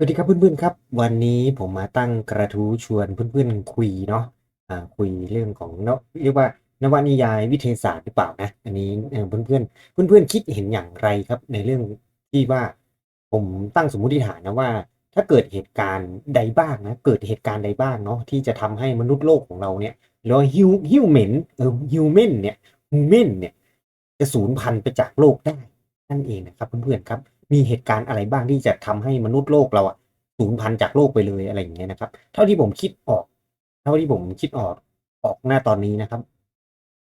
สวัสดีครับเพื่อนๆครับ วันนี้ผมมาตั้งกระทู้ชวนเพื่อนๆคุยเนาะอ่าคุยเรื่องของนวเรียกว่านวนิยายวิทยาศาสตร์หรือเปล่านะอันนี้เพื่อนๆเพื่อนๆคิดเห็นอย่างไรครับ ในเรื่องที่ว่าผมตั้งสมมุติฐานนะว่า ถ้าเกิดเหตุการณ์ใดบ้างนะเกิดเหตุการณ์ใดบ้างเนาะที่จะทำให้มนุษย์โลกของเราเนี่ยหรือฮิวฮิวแมนเออฮิวแมนเนี่ยฮิวแมนเนี่ยจะสูญพันธุ์ไปจากโลกได้นั่นเองนะครับเพื่อนๆครับ มีเหตุการณ์อะไรบ้างที่จะทำให้มนุษย์โลกเราอะสูญพันธุ์จากโลกไปเลยอะไรอย่างเงี้ยนะครับ เท่าที่ผมคิดออก เท่าที่ผมคิดออกออกหน้าตอนนี้นะครับ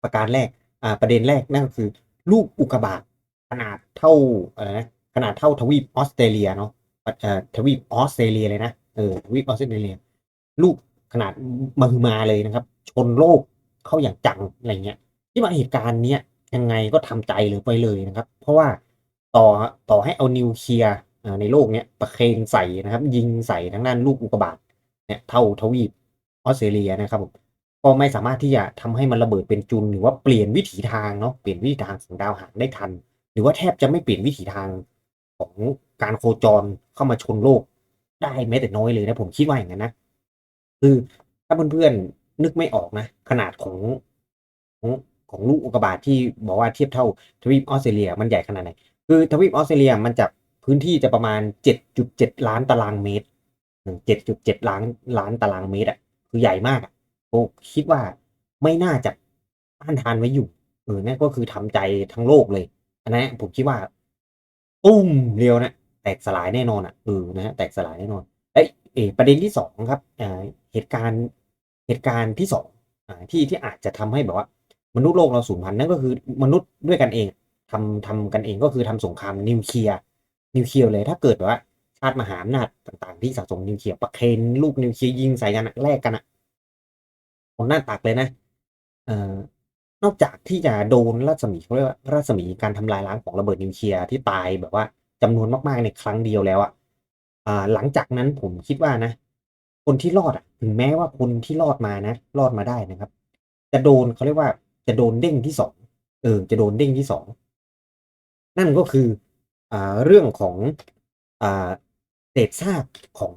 ประการแรกอ่าประเด็นแรกนั่นก็คือลูกอุกกาบาตขนาดเท่าอะไรนะขนาดเท่าทวีปออสเตรเลียเนาะเอ่อทวีปออสเตรเลียเลยนะเออทวีปออสเตรเลีย ลูกขนาดมหึมาเลยนะครับ ชนโลกเข้าอย่างจังอะไรเงี้ย ที่มาเหตุการณ์เนี้ยยังไงก็ทำใจเลยไปเลยนะครับ เพราะว่า ต่อต่อให้เอานิวเคลียร์อ่าในโลกเนี้ยประเคนใส่นะครับ ยิงใส่ทั้งด้านลูกอุกกาบาตเนี่ยเท่าทวีปออสเตรเลียนะครับผมก็ไม่สามารถที่จะทำให้มันระเบิดเป็นจุลหรือว่าเปลี่ยนวิถีทางเนาะเปลี่ยนวิถีทางของดาวหางได้ทัน หรือว่าแทบจะไม่เปลี่ยนวิถีทางของการโคจรเข้ามาชนโลก ได้แม้แต่น้อยเลยนะผมคิดว่าอย่างนั้นนะคือถ้าเพื่อนๆนึกไม่ออกนะ ขนาดของของของลูกอุกกาบาตที่บอกว่าเทียบเท่าทวีปออสเตรเลียมันใหญ่ขนาดไหน คือทวีปออสเตรเลียมันจะพื้นที่จะประมาณ 7.7 ล้านตารางเมตรอืม7.7 ล้านล้านตารางเมตรอะคือใหญ่มากอะผมคิดว่าไม่น่าจะต้านทานไว้อยู่เออนั่นก็คือทำใจทั้งโลกเลยอันนั้นผมคิดว่าตุ้มเดียวนะแตกสลายแน่นอนอะเออนะฮะแตกสลายแน่นอนเอ้ยเออประเด็นที่สองครับอ่าเหตุการณ์เหตุการณ์ที่สองอ่าที่ที่อาจจะทำให้แบบว่า มนุษย์โลกเราสูญพันธุ์นั่นก็คือมนุษย์ด้วยกันเอง ทำทำกันเองก็คือทำสงครามนิวเคลียร์นิวเคลียร์เลยถ้าเกิดแบบว่าชาติมหาอำนาจต่างๆ ที่สะสมนิวเคลียร์ประเคนลูกนิวเคลียร์ยิงใส่กันแลกกันอะคนหน้าตักเลยนะเอ่อนอกจากที่จะโดนรัศมีเขาเรียกว่ารัศมีการทำลายล้างของระเบิดนิวเคลียร์ที่ตายแบบว่าจำนวนมากๆในครั้งเดียวแล้วอะอ่าหลังจากนั้นผมคิดว่านะ คนที่รอดอะถึงแม้ว่าคนที่รอดมานะ รอดมาได้นะครับ จะโดนเขาเรียกว่าจะโดนเด้งที่สองเออจะโดนเด้งที่สอง นั่นก็คืออเรื่องของอเศษซากของ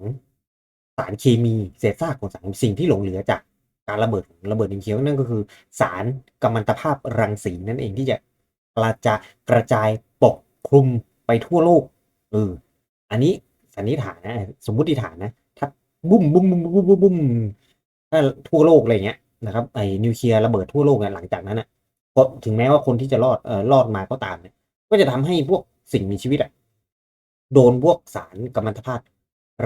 สารเคมีเศษซากของสารสิ่งที่หลงเหลือจากการระเบิดระเบิดนิวเคลียร์นั่นก็คือสารกัมมันตภาพรังสีนั่นเองที่จะกระจายกระจายปกคลุมไปทั่วโลกเอออันนี้สันนิษฐานนะสมมุติฐานนะถ้าบุ้มบุ้มบุ้มบุ้มบุ้มบุ้มถ้าทั่วโลกอะไรเงี้ยนะครับไอ้นิวเคลียร์ระเบิดทั่วโลกเนี่ยหลังจากนั้นนะก็ถึงแม้ว่าคนที่จะรอดเออรอดมาก็ตามเนี่ย ก็จะทำให้พวกสิ่งมีชีวิตอะโดนพวกสารกัมมันตภาพ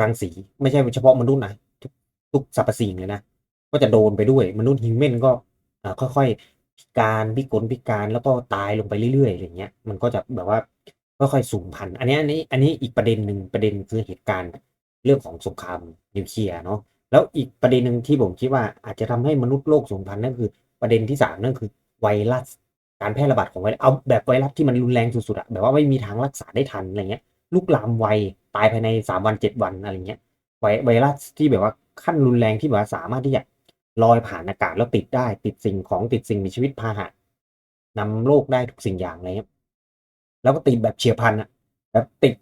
รังสี ไม่ใช่เฉพาะมนุษย์นะทุกทุกสรรพสิ่งเลยนะ ก็จะโดนไปด้วยมนุษย์ฮิวแมนก็ค่อยๆพิการพิกลพิการแล้วก็ตายลงไปเรื่อยๆอะไรเงี้ย มันก็จะแบบว่าค่อยๆสูญพันธุ์อันนี้อันนี้อันนี้อีกประเด็นหนึ่งประเด็นคือเหตุการณ์เรื่องของสงครามนิวเคลียร์เนาะแล้วอีกประเด็นหนึ่งที่ผมคิดว่าอาจจะทำให้มนุษย์โลกสูญพันธุ์นั่นคือ ประเด็นที่สามนั่นคือไวรัส การแพร่ระบาดของไวรัสเอาแบบไวรัสที่มันรุนแรงสุดๆอะแบบว่าไม่มีทางรักษาได้ทันอะไรเงี้ยลุกลามไวตายภายในสามวันเจ็ดวันอะไรเงี้ยไวไวรัสที่แบบว่าขั้นรุนแรงที่แบบว่าสามารถที่จะลอยผ่านอากาศแล้วติดได้ ติดสิ่งของติดสิ่งมีชีวิตพาหะนำโรคได้ทุกสิ่งอย่างอะไรเงี้ยแล้วก็ติดแบบเฉียบพลันอะแบบติด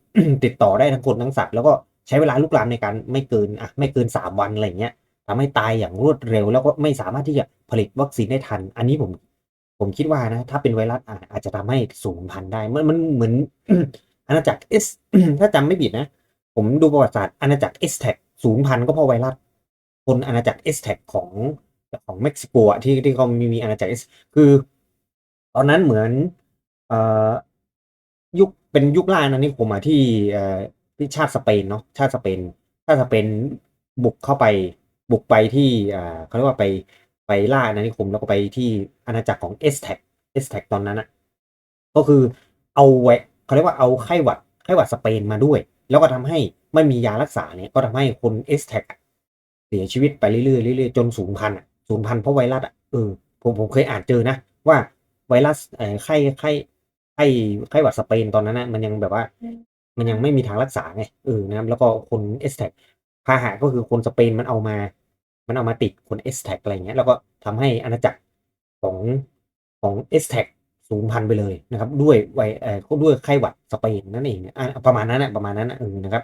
ติดต่อได้ทั้งคนทั้งสัตว์แล้วก็ใช้เวลาลุกลามในการไม่เกินอะไม่เกินสามวันอะไรเงี้ยทำให้ตายอย่างรวดเร็ว แล้วก็ไม่สามารถที่จะผลิตวัคซีนได้ทัน อันนี้ผม ผมคิดว่านะ ถ้าเป็นไวรัสอาจจะทำให้สูญพันธุ์ได้มันมันเหมือนอาณาจักรเอสถ้าจำไม่ผิดนะ ผมดูประวัติศาสตร์อาณาจักรเอสแท็กสูญพันธุ์ก็เพราะไวรัสคนอาณาจักรเอสแท็กของของเม็กซิโกอะที่ที่เขามีมีอาณาจักรเอสคือ ตอนนั้นเหมือนเอ่อยุคเป็นยุคล่าอาณานิคมอะที่เอ่อที่ชาติสเปนเนาะชาติสเปนชาติสเปนบุกเข้าไปบุกไปที่อ่าเขาเรียกว่าไป ไปล่าอาณานิคมแล้วก็ไปที่อาณาจักรของเอสแท็กเอสแท็กตอนนั้นอะก็คือเอาไวเขาเรียกว่าเอาไข้หวัดไข้หวัดสเปนมาด้วย แล้วก็ทำให้ไม่มียารักษาเนี่ยก็ทำให้คนเอสแท็กเสียชีวิตไปเรื่อยๆเรื่อยๆจนสูญพันธุ์อะสูญพันธุ์เพราะไวรัสอะเออผมผมเคยอ่านเจอนะ ว่าไวรัสเออไข้ไข้ไข้ไข้หวัดสเปนตอนนั้นนะมันยังแบบว่า มันยังไม่มีทางรักษาไงเออนะครับแล้วก็คนเอสแท็กพาหะก็คือคนสเปนมันเอามา มันเอามาติดคนเอสแท็กอะไรเงี้ยแล้วก็ทำให้อาณาจักรของของเอสแท็กสูญพันธุ์ไปเลยนะครับ ด้วยไวเอ่อด้วยไข้หวัดสเปนนั่นเองอะประมาณนั้นนะประมาณนั้นนะเออนะครับ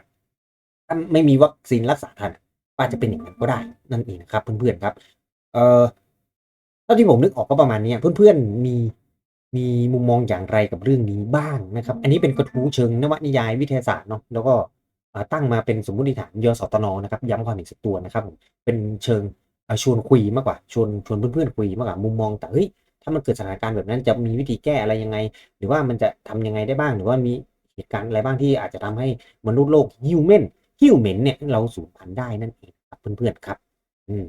ถ้าไม่มีวัคซีนรักษาทันอาจจะเป็นอย่างนั้นก็ได้นั่นเองนะครับ เพื่อนๆครับ เอ่อเท่าที่ผมนึกออกก็ประมาณนี้เพื่อนๆมีมีมุมมองอย่างไรกับเรื่องนี้บ้างนะครับ อันนี้เป็นกระทู้เชิงนวนิยายวิทยาศาสตร์เนาะแล้วก็ ตั้งมาเป็นสมมติฐานยสตนนะครับย้ำความอีกสักตัวนะครับผมเป็นเชิงชวนคุยมากกว่าชวนชวนเพื่อนๆคุยมากกว่ามุมมอง แต่เฮ้ยถ้ามันเกิดสถานการณ์แบบนั้นจะมีวิธีแก้อะไรยังไง หรือว่ามันจะทำยังไงได้บ้าง หรือว่ามีเหตุการณ์อะไรบ้างที่อาจจะทำให้มนุษย์โลกฮิวแมนฮิวแมนเนี่ยเราสูญพันธุ์ได้นั่นเองครับเพื่อนๆครับ อืม